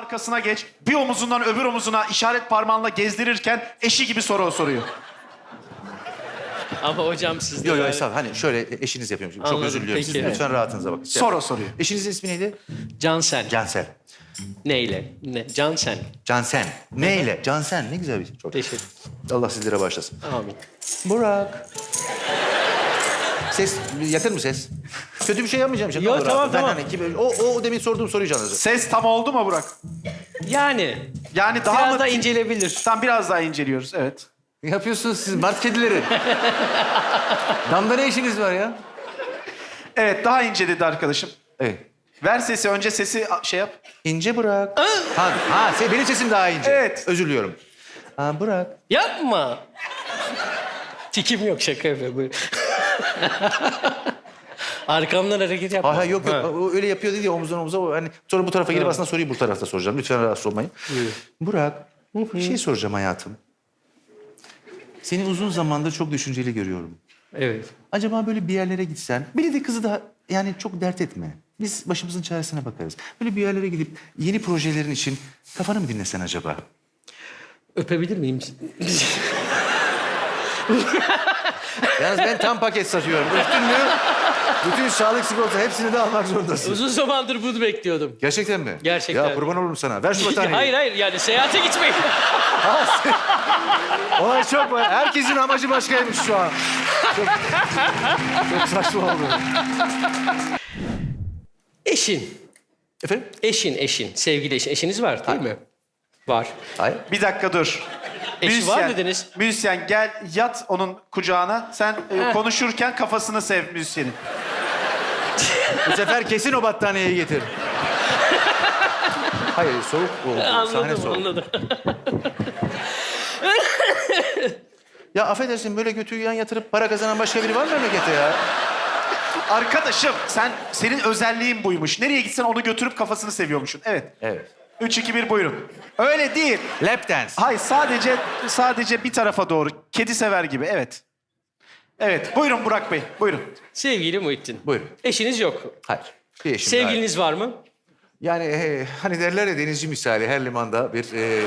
arkasına geç. Bir omuzundan öbür omuzuna işaret parmağınla gezdirirken eşi gibi soru soruyor. Ama hocam siz de Yok yok böyle- estağfurullah. Hani şöyle eşiniz yapıyorum. Çok Anladım, özür diliyorum. Siz lütfen rahatınıza bakın. Sor o soruyu. Eşinizin ismi neydi? Cansel. Cansel. Neyle? Ne? Cansen. Cansen. Ne ile? Cansen. Ne güzel bir şey. Çok. Teşekkür. Allah sizlere bağışlasın. Amin. Burak. Ses, yakın mı ses? Kötü bir şey yapmayacağım. Şaka Yok, olur tamam, abi. Ben tamam. hani kim- o, o demin sorduğum soruyu canınızı. Ses tam oldu mu Burak? Yani Yani daha biraz mı? da incelebilir. Tam biraz daha inceliyoruz. Evet. Ne yapıyorsunuz siz Mart kedileri? Damda ne işiniz var ya? Evet daha ince dedi arkadaşım. Evet. Ver sesi önce sesi a- şey yap. İnce Burak. ha, ha se- benim sesim daha ince. Evet. Özür diliyorum. Ha, Burak. Yapma. Tikim yok şaka yapıyor. Buyur. Arkamdan hareket yapma. Ha, yok yok Ha. O öyle yapıyor dedi ya omuzdan omuza. Hani sonra bu tarafa gelip aslında soruyu bu tarafta soracağım. Lütfen rahatsız olmayın. Burak bir şey soracağım hayatım. Seni uzun zamandır çok düşünceli görüyorum. Evet. Acaba böyle bir yerlere gitsen, biri de kızı da yani çok dert etme. Biz başımızın çaresine bakarız. Böyle bir yerlere gidip yeni projelerin için kafanı mı dinlesen acaba? Öpebilir miyim? Yalnız ben tam paket satıyorum. Bütün mü? Bütün sağlık sigorta hepsini de almak zorundasın. Uzun zamandır bunu bekliyordum. Gerçekten mi? Gerçekten. Ya kurban olurum sana. Ver şu battaniyeyi. hayır hayır yani seyahate gitmeyin. Olay çok var. Herkesin amacı başkaymış şu an. Çok, çok saçma oldu. Eşin. Efendim? Eşin, eşin. Sevgili eşin. Eşiniz var değil mi? Var. Hayır. Bir dakika dur. Eşi var dediniz. Müzisyen gel yat onun kucağına. Sen e, konuşurken kafasını sev müzisyenin. Bu sefer kesin o battaniyeyi getir. Hayır soğuk oldu. Sahne Anladım, soğuk. anladım. Ya affedersin böyle götüyü yan yatırıp para kazanan başka biri var mı memlekette ya? Arkadaşım sen senin özelliğin buymuş. Nereye gitsen onu götürüp kafasını seviyormuşsun. Evet. Evet. 3 2 1 buyurun. Öyle değil. Lap dance. Hayır sadece sadece bir tarafa doğru. Kedi sever gibi. Evet. Evet. Buyurun Burak Bey. Buyurun. Sevgili Muhittin. Buyurun. Eşiniz yok. Hayır. Bir eşim daha. Sevgiliniz var mı? Yani e, hani derler ya denizci misali her limanda bir... E,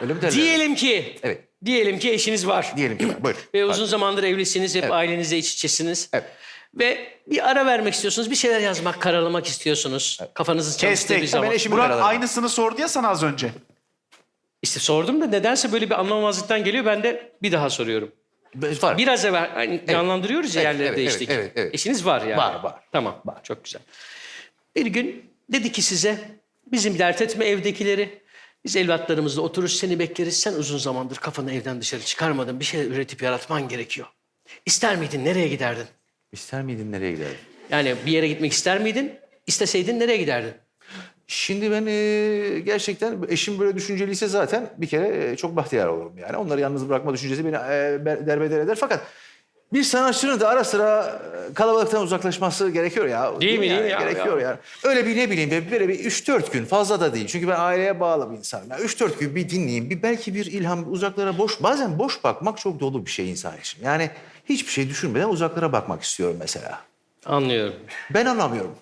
öyle mi derler? Diyelim ki. Evet. Diyelim ki eşiniz var. Diyelim ki var. Buyurun. Ve uzun zamandır evlisiniz, hep Evet. ailenizle iç içesiniz. Evet. Ve bir ara vermek istiyorsunuz, bir şeyler yazmak, karalamak istiyorsunuz. Kafanızın çalıştığı bir Kestik. zaman. Hemen eşimi Burak karaladım. aynısını sordu ya sana az önce. İşte sordum da nedense böyle bir anlamamazlıktan geliyor. Ben de bir daha soruyorum. Var. Biraz evvel hani canlandırıyoruz ya Evet, yerleri evet, değiştik. evet, evet, evet. Eşiniz var yani. Var, var. Tamam, çok güzel. Bir gün dedi ki size, bizim dert etme evdekileri. Biz evlatlarımızla otururuz, seni bekleriz. Sen uzun zamandır kafanı evden dışarı çıkarmadın. Bir şeyler üretip yaratman gerekiyor. İster miydin, nereye giderdin? İster miydin nereye giderdin? Yani bir yere gitmek ister miydin? İsteseydin nereye giderdin? Şimdi ben e, gerçekten eşim böyle düşünceliyse zaten bir kere e, çok bahtiyar olurum yani. Onları yalnız bırakma düşüncesi beni e, ber- derbeder eder. Fakat bir sanatçının da ara sıra kalabalıktan uzaklaşması gerekiyor ya. Değil mi, değil mi ya? Gerekiyor yani. Öyle bir ne bileyim böyle- bir üç dört gün fazla da değil. Çünkü ben aileye bağlı bir insanım. Yani üç dört gün bir dinleyeyim. Bir belki bir ilham uzaklara boş. Bazen boş bakmak çok dolu bir şey insan için. Yani hiçbir şey düşünmeden uzaklara bakmak istiyorum mesela. Anlıyorum. Ben anlamıyorum.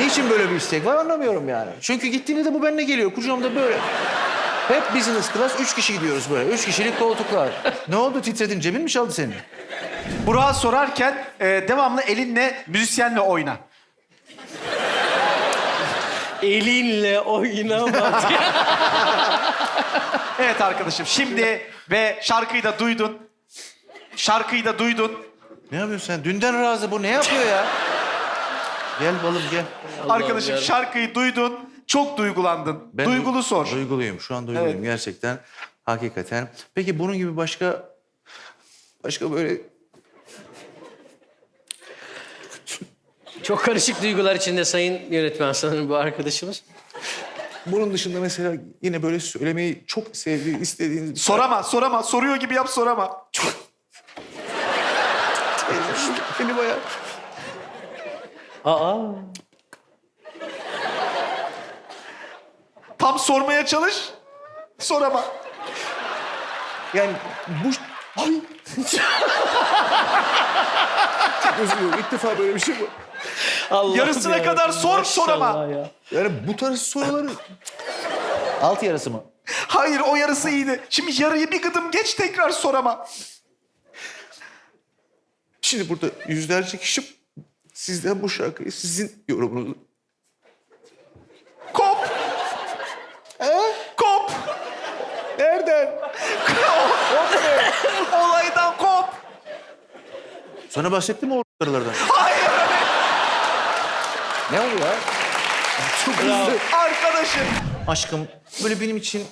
Niçin böyle bir istek var anlamıyorum yani. Çünkü gittiğinde de bu benimle geliyor. Kucağımda böyle. Hep business class. Üç kişi gidiyoruz böyle. Üç kişilik koltuklar. ne oldu titredin? Cebin mi çaldı senin? Burak'a sorarken e, devamlı elinle müzisyenle oyna. Elinle oynama. Evet arkadaşım şimdi ve şarkıyı da duydun. Şarkıyı da duydun. Ne yapıyorsun sen? Dünden razı bu. Ne yapıyor ya? gel balım gel. arkadaşım ya. şarkıyı duydun. Çok duygulandın. Ben Duygulu du- sor. Duyguluyum. Şu an duyguluyum Evet. gerçekten. Hakikaten. Peki bunun gibi başka... Başka böyle... Çok karışık duygular içinde sayın yönetmen sanırım bu arkadaşımız. Bunun dışında mesela yine böyle söylemeyi çok sevdiği, istediğiniz... Sorama, sorama. Soruyor gibi yap, sorama. Beni bayağı... Aa. Tam sormaya çalış. Sorama. Yani bu Ay. Çok özür dilerim. İlk defa böyle bir şey bu. Allah'ım Yarısına ya, kadar sor, sor ama. maşallah ya. Yani bu tarz soruları... Alt yarısı mı? Hayır o yarısı iyiydi. Şimdi yarıyı bir gıdım geç tekrar sor ama. Şimdi burada yüzlerce kişi sizden bu şarkıyı sizin yorumunuz. Kop. Kop. Nereden? Olaydan kop. Sana bahsettim mi o sorulardan? Hayır. Ne oluyor? Çok hızlı. Arkadaşım. Aşkım böyle benim için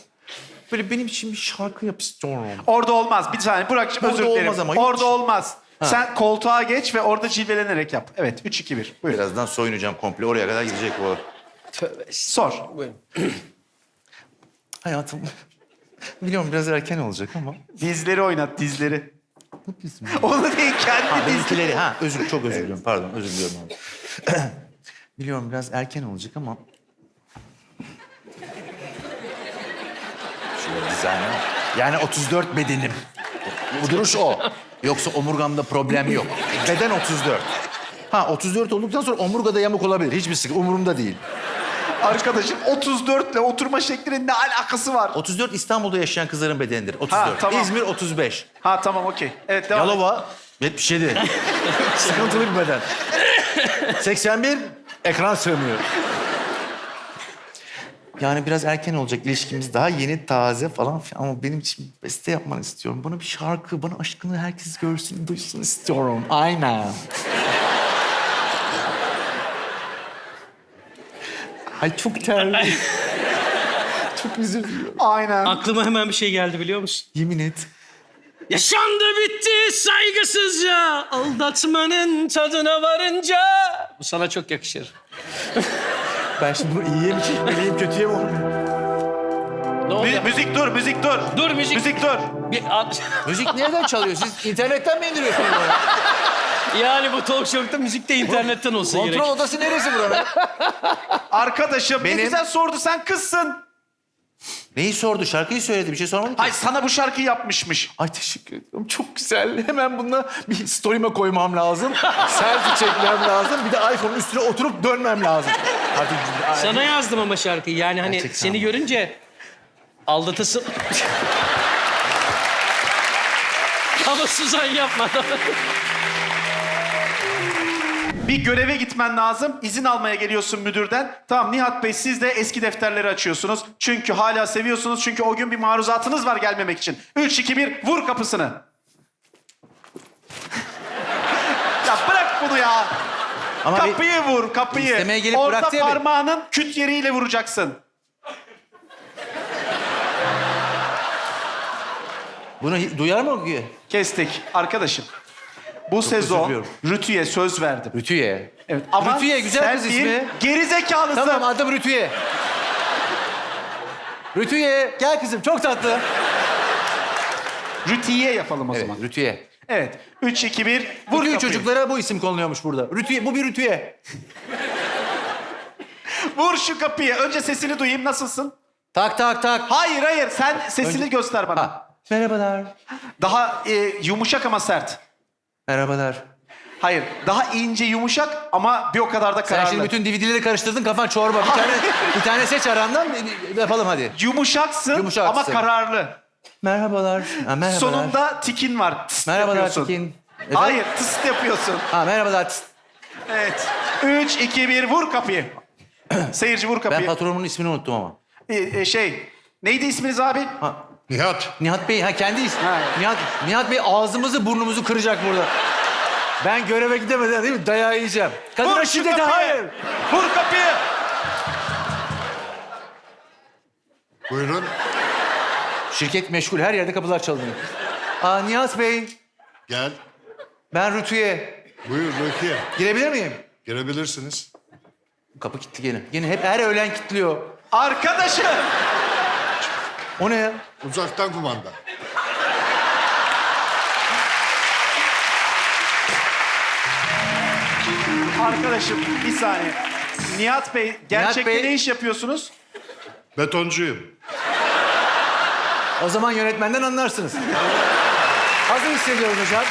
böyle benim için bir şarkı yap istiyorum. Orada olmaz. Bir saniye Burak'cığım Orada özür dilerim. olmaz ama hiç. Orada olmaz. Sen koltuğa geç ve orada cilvelenerek yap. Evet 3 2 1. Buyur. Birazdan soyunacağım komple oraya kadar gidecek bu. Tövbe Sor. Buyurun. Hayatım biliyorum biraz erken olacak ama. Dizleri oynat dizleri. Onu değil kendi Ha dizleri. benimkileri ha özür çok özür diliyorum pardon özür diliyorum abi. biliyorum biraz erken olacak ama. Şöyle dizayn Yani 34 bedenim. Bu duruş o. Yoksa omurgamda problem yok. Beden 34. Ha 34 olduktan sonra omurgada yamuk olabilir. Hiçbir sıkıntı umurumda değil. Arkadaşım 34 ile oturma şeklinin ne alakası var? 34 İstanbul'da yaşayan kızların bedenidir. 34. Ha, tamam. İzmir 35. Ha tamam okey. Evet devam et. Yalova 77. Sıkıntılı bir beden. 81 ekran sığmıyor. Yani biraz erken olacak ilişkimiz daha yeni taze falan filan ama benim için beste yapmanı istiyorum. Bana bir şarkı, bana aşkını herkes görsün, duysun istiyorum. Aynen. Ay çok terli. çok özür diliyorum. Aynen. Aklıma hemen bir şey geldi biliyor musun? Yemin et. Yaşandı bitti saygısızca aldatmanın tadına varınca. Bu sana çok yakışır. Ben şimdi bunu iyiye mi çekmeliyim, kötüye mi olmuyor? Ne oldu? Mü- müzik dur, müzik dur. Dur müzik. Müzik dur. Bir at- Müzik nereden çalıyor? Siz internetten mi indiriyorsunuz bunu? yani bu talk show'da müzik de internetten olsa gerek. Kontrol odası neresi buranın? Arkadaşım ne Benim- güzel sordu sen kızsın. Neyi sordu? Şarkıyı söyledi. Bir şey sormadı ki. Ay sana bu şarkıyı yapmışmış. Ay teşekkür ederim. Çok güzel. Hemen bununla bir story'me koymam lazım. Selfie çekmem lazım. Bir de iPhone'un üstüne oturup dönmem lazım. Artık Sana yazdım ama şarkıyı. Yani hani Gerçekten seni mi? görünce aldatasın. ama Suzan yapmadı. Bir göreve gitmen lazım. İzin almaya geliyorsun müdürden. Tamam Nihat Bey siz de eski defterleri açıyorsunuz. Çünkü hala seviyorsunuz. Çünkü o gün bir maruzatınız var gelmemek için. 3, 2, 1 vur kapısını. ya bırak bunu ya. Ama bir- kapıyı vur kapıyı. İstemeye gelip Orta bıraktı ya beni. parmağının küt yeriyle vuracaksın. bunu hi- duyar mı okuyor? Kestik. Arkadaşım. Bu sezon diliyorum. Rütü'ye söz verdim. Rütüye. Evet ama Rütüye, güzel sen kız bir ismi. Gerizekalısın. Tamam adım Rütüye. Rütüye. Gel kızım çok tatlı. Rütü'ye yapalım o Evet zaman. Rütüye. Evet. 3, 2, 1 vur kapıyı. çocuklara bu isim konuluyormuş burada. Rütüye, bu bir Rütüye. Vur şu kapıyı. Önce sesini duyayım. Nasılsın? Tak tak tak. Hayır hayır. Sen sesini göster bana. Ha. Merhabalar. Daha e, yumuşak ama sert. Merhabalar. Hayır. Daha ince yumuşak ama bir o kadar da Sen kararlı. şimdi bütün DVD'leri karıştırdın kafan çorba. Bir tane, bir tane seç arandan yapalım hadi. Yumuşaksın, Yumuşaksın. ama kararlı. Merhabalar. Ha, merhabalar. Sonunda tikin var. Tıst Merhabalar yapıyorsun. Tekin. Efendim? Hayır tıst yapıyorsun. Ha merhabalar. Tıs. Evet. 3, 2, 1 vur kapıyı. Seyirci vur Ben kapıyı. patronumun ismini unuttum ama. E, e, şey, neydi isminiz abi? Ha, Nihat. Nihat Bey, ha kendi ismi. Ha. Nihat, Nihat Bey ağzımızı burnumuzu kıracak burada. Ben göreve gidemeden değil mi? Dayağı yiyeceğim. Kadına şu şiddete kapıyı. hayır. Vur kapıyı. Buyurun. Şirket meşgul, her yerde kapılar çalınıyor. Aa, Nihat Bey, Gel. ben Rütü'ye. Buyur Rukiye. Girebilir miyim? Girebilirsiniz. Kapı kilitli gene. Gene hep her öğlen kilitliyor. Arkadaşım. O ne ya? Uzaktan kumanda. Arkadaşım bir saniye. Nihat Bey gerçekte Bey- ne iş yapıyorsunuz? Betoncuyum. O zaman yönetmenden anlarsınız. Hazır hissediyorum hocam.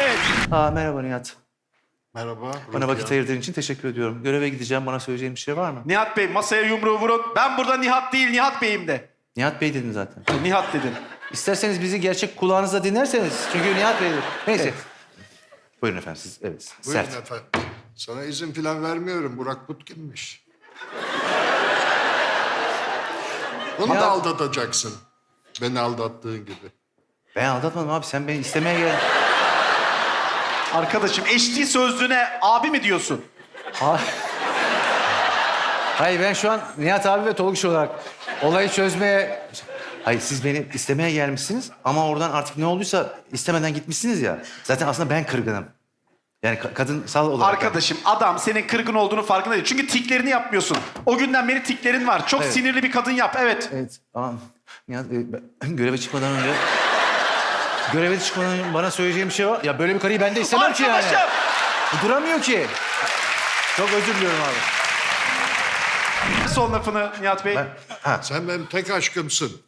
Evet. Aa, merhaba Nihat. Merhaba. Bana vakit Rukiye. ayırdığın için teşekkür ediyorum. Göreve gideceğim. Bana söyleyeceğin bir şey var mı? Nihat Bey masaya yumruğu vurun. Ben burada Nihat değil Nihat Bey'im de. Nihat Bey dedin zaten. Nihat dedin. İsterseniz bizi gerçek kulağınızla dinlerseniz. Çünkü Nihat Bey... Neyse. Buyurun efendim siz. Evet. Buyurun Sert. efendim. Sana izin falan vermiyorum. Burak Butkin'miş. Ya- da aldatacaksın. Beni aldattığın gibi. Ben aldatmadım abi. Sen beni istemeye gel. Arkadaşım eşli sözlüğüne abi mi diyorsun? Ha- Hayır ben şu an Nihat abi ve Tolga olarak olayı çözmeye... Hayır siz beni istemeye gelmişsiniz ama oradan artık ne olduysa istemeden gitmişsiniz ya. Zaten aslında ben kırgınım. Yani ka- kadınsal olarak. Arkadaşım adam senin kırgın olduğunu farkında değil. Çünkü tiklerini yapmıyorsun. O günden beri tiklerin var. Çok Evet. sinirli bir kadın yap. Evet. Evet. Tamam. Nihat e, ben göreve çıkmadan önce... Göreve çıkmadan önce bana söyleyeceğim bir şey var. Ya böyle bir karıyı ben de istemem ki yani. Arkadaşım. Bu Duramıyor ki. Çok özür diliyorum abi. Son lafını Nihat Bey. Ben, ha, Sen benim tek aşkımsın.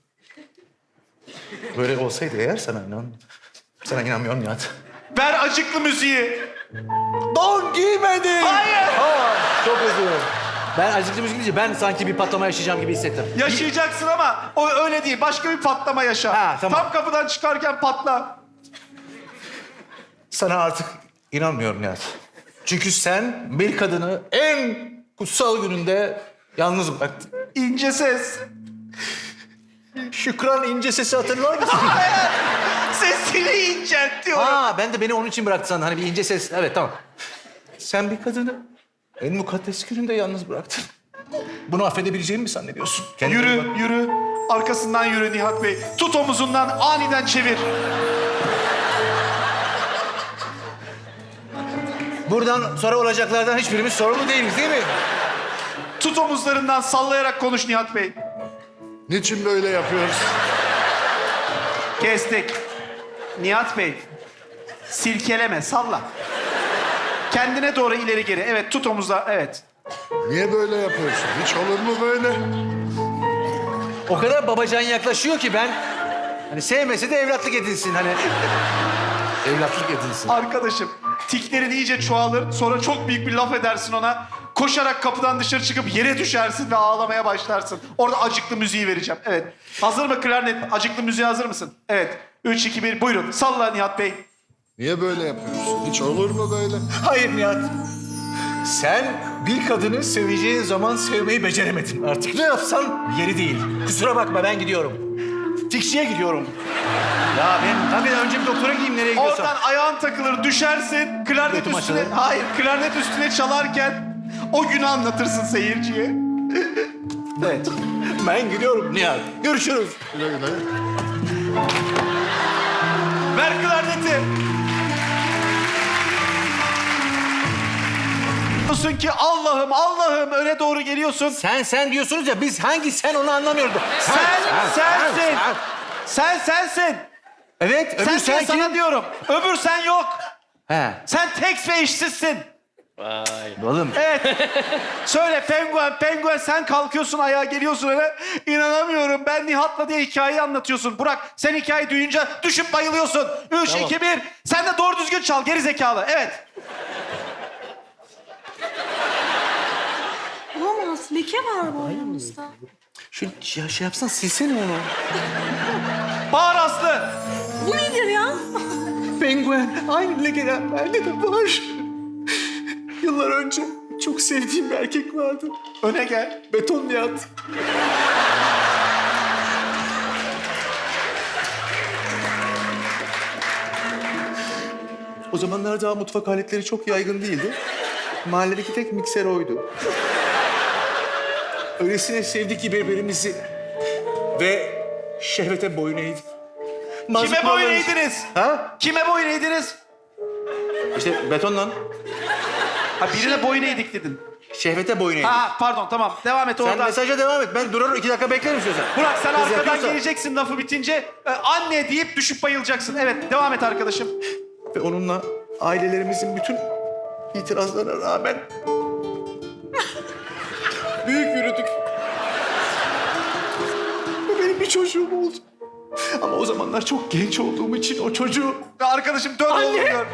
böyle olsaydı eğer sana inan... Sana inanmıyorum Nihat. Ver acıklı müziği. Don giymedi. Hayır. Aa, çok özür dilerim. Ben acıklı müzik deyince ben sanki bir patlama yaşayacağım gibi hissettim. Yaşayacaksın ama o öyle değil. Başka bir patlama yaşa. Ha, tamam. Tam kapıdan çıkarken patla. Sana artık inanmıyorum Nihat. Çünkü sen bir kadını en kutsal gününde yalnız bıraktın. İnce ses. Şükran ince sesi hatırlar mısın? Sesini incelt diyorum. ha ben de beni onun için bıraktı sandım. Hani bir ince ses. Evet tamam. Sen bir kadını en mukaddes gününde yalnız bıraktın. Bunu affedebileceğimi mi zannediyorsun? Kendine iyi bak. Yürü, yürü. Arkasından yürü Nihat Bey. Tut omuzundan aniden çevir. Buradan sonra olacaklardan hiçbirimiz sorumlu değiliz değil mi? Tut omuzlarından sallayarak konuş Nihat Bey. Niçin böyle yapıyoruz? Kestik. Nihat Bey. Silkeleme, salla. Kendine doğru ileri geri. Evet, tut omuzlar. Evet. Niye böyle yapıyorsun? Hiç olur mu böyle? O kadar babacan yaklaşıyor ki ben... Hani sevmese de evlatlık edinsin hani. evlatlık edinsin. Arkadaşım, tiklerin iyice çoğalır. Sonra çok büyük bir laf edersin ona. Koşarak kapıdan dışarı çıkıp yere düşersin ve ağlamaya başlarsın. Orada acıklı müziği vereceğim. Evet. Hazır mı klarnet? Acıklı müziğe hazır mısın? Evet. 3, 2, 1. Buyurun. Salla Nihat Bey. Niye böyle yapıyorsun? Hiç olur mu böyle? Hayır Nihat. Sen bir kadını seveceğin zaman sevmeyi beceremedin. Artık ne yapsan yeri değil. Kusura bakma ben gidiyorum. Tikçiye gidiyorum. Ya ben tabii önce bir doktora gideyim nereye gidiyorsam. Oradan ayağın takılır, düşersin. Klarnet Götüm üstüne... açılır. Hayır, klarnet üstüne çalarken o günü anlatırsın seyirciye. evet. Ben gidiyorum Nihat. Görüşürüz. Güle güle. Ver klarneti. Diyorsun ki Allah'ım Allah'ım öne doğru geliyorsun. Sen sen diyorsunuz ya biz hangi sen onu anlamıyoruz. Sen, sensin. sen. Sen sensin. Evet öbür Sen, sen, sen sana kim? diyorum. Öbür sen yok. He. Sen tek ve eşsizsin. Oğlum Evet. Söyle penguen, penguen sen kalkıyorsun ayağa geliyorsun öyle. İnanamıyorum ben Nihat'la diye hikayeyi anlatıyorsun. Burak sen hikayeyi duyunca düşüp bayılıyorsun. Üç, iki, bir. Sen de doğru düzgün çal geri zekalı. Evet. Leke var boynumuzda. şu ya şey yapsan silsene onu. Bağır Aslı. Bu nedir ya? Penguen aynı lekeler bende de var. Yıllar önce çok sevdiğim bir erkek vardı. Öne gel. Beton Nihat. O zamanlar daha mutfak aletleri çok yaygın değildi. Mahalledeki tek mikser oydu. Öylesine sevdik ki birbirimizi ve şehvete boyun eğdik. Bazı Kime boyun kurallarımız- eğdiniz? Ha? Kime boyun eğdiniz? İşte betonla Ha birine boyun eğdik dedin. şehvete boyun eğdik. Ha pardon tamam devam et Sen oradan. mesaja devam et. Ben durur iki dakika beklerim istiyorsan. Burak sen Kız arkadan yapıyorsa- geleceksin lafı bitince e, anne deyip düşüp bayılacaksın. Evet devam et arkadaşım. Ve onunla ailelerimizin bütün itirazlarına rağmen büyük yürüdük. Ve benim bir çocuğum oldu. Ama o zamanlar çok genç olduğum için o çocuğu... Arkadaşım dön oğlum dön.